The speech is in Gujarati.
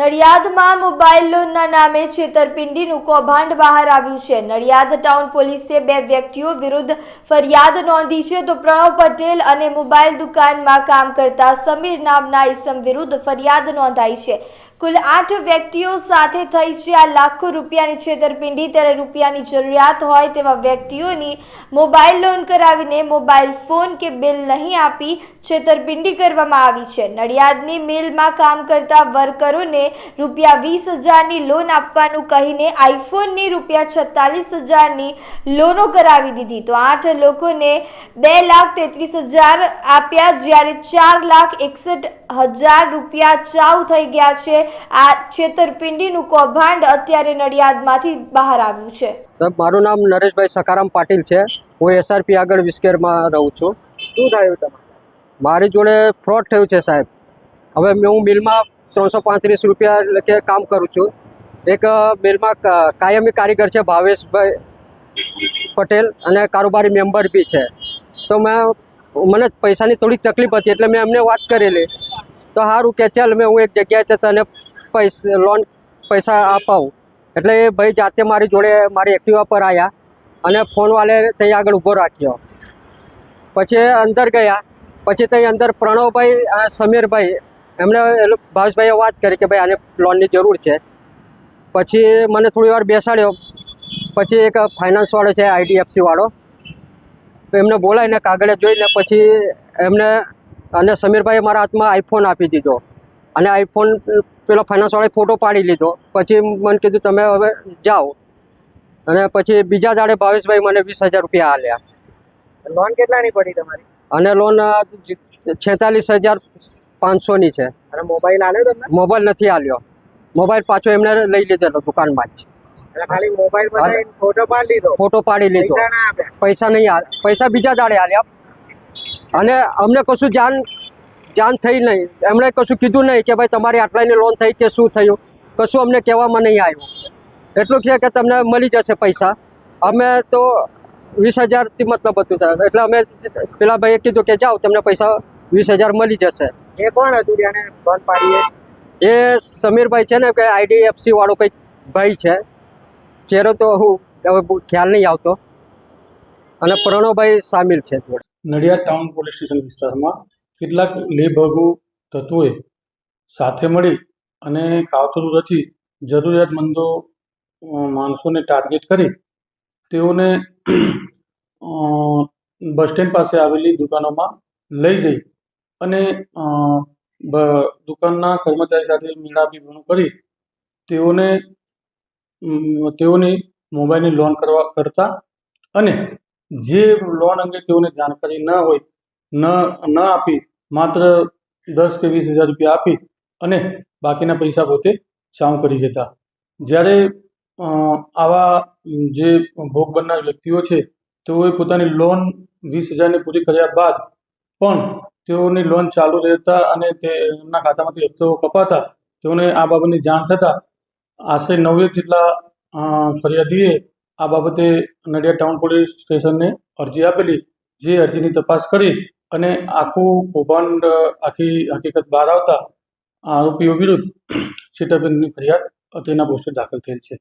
નડિયાદમાં મોબાઈલ લોનના નામે છેતરપિંડીનું કૌભાંડ બહાર આવ્યું છે. નડિયાદ ટાઉન પોલીસે બે વ્યક્તિઓ વિરુદ્ધ ફરિયાદ નોંધી છે તો પ્રણવ પટેલ અને મોબાઈલ દુકાનમાં કામ કરતા સમીર નામના ઈસમ વિરુદ્ધ ફરિયાદ નોંધાઈ છે. કુલ આઠ વ્યક્તિઓ સાથે થઈ છે આ લાખો રૂપિયાની છેતરપિંડી. ત્યારે રૂપિયાની જરૂરિયાત હોય તેવા વ્યક્તિઓની મોબાઈલ લોન કરાવીને મોબાઈલ ફોન કે બિલ નહીં આપી છેતરપિંડી કરવામાં આવી છે. નડિયાદની મિલમાં કામ કરતા વર્કરોને રૂપિયા વીસ હજારની લોન આપવાનું કહીને આઈફોનની રૂપિયા છત્તાલીસ હજારની લોનો કરાવી દીધી. તો આઠ લોકોને બે લાખ તેત્રીસ હજાર આપ્યા, જ્યારે ચાર લાખ એકસઠ હજાર રૂપિયા ચાઉ થઈ ગયા છે. આ છેતરપિંડીનું કૌભાંડ અત્યારે નડિયાદમાંથી બહાર આવ્યું છે. મારું નામ નરેશભાઈ સકારામ પાટીલ છે. હું એસઆરપી આગળ વિસ્કેરમાં રહું છું. શું થયું તમારે? મારી જોડે ફ્રોડ થયું છે સાહેબ. હવે હું મિલમાં ત્રણસો પાંત્રીસ રૂપિયા લખે કામ કરું છું. એક બિલમાં મિલમાં કાયમી કારીગર છે ભાવેશભાઈ પટેલ અને કારોબારી મેમ્બર બી છે. તો મેં, મને પૈસાની થોડીક તકલીફ હતી એટલે મેં એમને વાત કરેલી. તો સારું કે ચાલ મેં હું એક જગ્યાએ તને પૈસા, લોન પૈસા અપાવું. એટલે એ ભાઈ જાતે મારી જોડે મારી એક્ટિવા પર આવ્યા અને ફોનવાલે ત્યાં આગળ ઊભો રાખ્યો. પછી અંદર ગયા. પછી ત્યાં અંદર પ્રણવભાઈ, આ સમીરભાઈ એમણે ભાવેશભાઈએ વાત કરી કે ભાઈ આને લોનની જરૂર છે. પછી મને થોડી વાર બેસાડ્યો. પછી એક ફાઇનાન્સવાળો છે આઈડીએફસીવાળો તો એમને બોલાવીને કાગળે જોઈને પછી એમને અને સમીરભાઈએ મારા હાથમાં આઈફોન આપી દીધો. અને આઈફોન પેલો ફાઇનાન્સવાળાએ ફોટો પાડી લીધો. પછી મને કીધું, તમે હવે જાઓ. અને પછી બીજા દાડે ભાવેશભાઈ મને વીસ હજાર રૂપિયા આલ્યા. લોન કેટલાની પડી તમારી? અને લોન છેતાલીસ હજાર પાંચસોની છે. અને મોબાઈલ આલ્યો તમને? મોબાઈલ નથી આવ્યો મોબાઈલ પાછો એમને લઈ લીધેલો દુકાનમાં જ. એટલે ખાલી મોબાઈલ ફોટો પાડી લીધો. પૈસા નહીં પૈસા બીજા દાડે આલ્યા. અને અમને કશું જાન જાન થઈ નહીં. એમણે કશું કીધું નહીં કે ભાઈ તમારી આટલાની લોન થઈ કે શું થયું? કશું અમને કહેવામાં નહીં આવ્યું. એટલું છે કે તમને મળી જશે પૈસા. અમે તો વીસ હજારથી મતલબ હતું થાય એટલે અમે પેલા ભાઈએ કીધું કે જાઓ તમને પૈસા વીસ હજાર મળી જશે. એ કોણ હતું જેને લોન પાડીએ? એ? સમીરભાઈ છે ને કે આઈડીએફસી વાળો કંઈક ભાઈ છે. ચહેરો તો હું હવે ખ્યાલ નહીં આવતો. અને પ્રણવભાઈ સામેલ છે નડિયાદ ટાઉન પોલીસ સ્ટેશન વિસ્તારમાં કેટલાક લેભગુ તત્વોએ સાથે મળી અને કાવતરું રચી જરૂરિયાતમંદો માણસોને ટાર્ગેટ કરી તેઓને બસ સ્ટેન્ડ પાસે આવેલી દુકાનોમાં લઈ જઈ અને દુકાનના કર્મચારી સાથે મેળાપીપણું કરી તેઓને તેઓની મોબાઈલની લોન કરવા કરતા અને જે લોન અંગે તેઓને જાણકારી ન હોય, ન ન આપી, માત્ર દસ કે વીસ હજાર રૂપિયા આપી અને બાકીના પૈસા પોતે ચાઉ કરી જતા. જ્યારે આવા જે ભોગ બનનાર વ્યક્તિઓ છે, તેઓએ પોતાની લોન વીસ હજારની પૂરી કર્યા બાદ પણ તેઓની લોન ચાલુ રહેતા અને તેમના ખાતામાંથી હપ્તો કપાતા, તેઓને આ બાબતની જાણ થતાં આશરે નવેક જેટલા ફરિયાદીએ આ બાબતે નડિયાદ ટાઉન પોલીસ સ્ટેશનને અરજી આપેલી, જે અરજીની તપાસ કરી અને આખું કૌભાંડ આખી હકીકત બહાર આવતા આરોપીઓ વિરુદ્ધ છેતરપિંડીની ફરિયાદ તેના પોસ્ટર દાખલ થયેલ છે.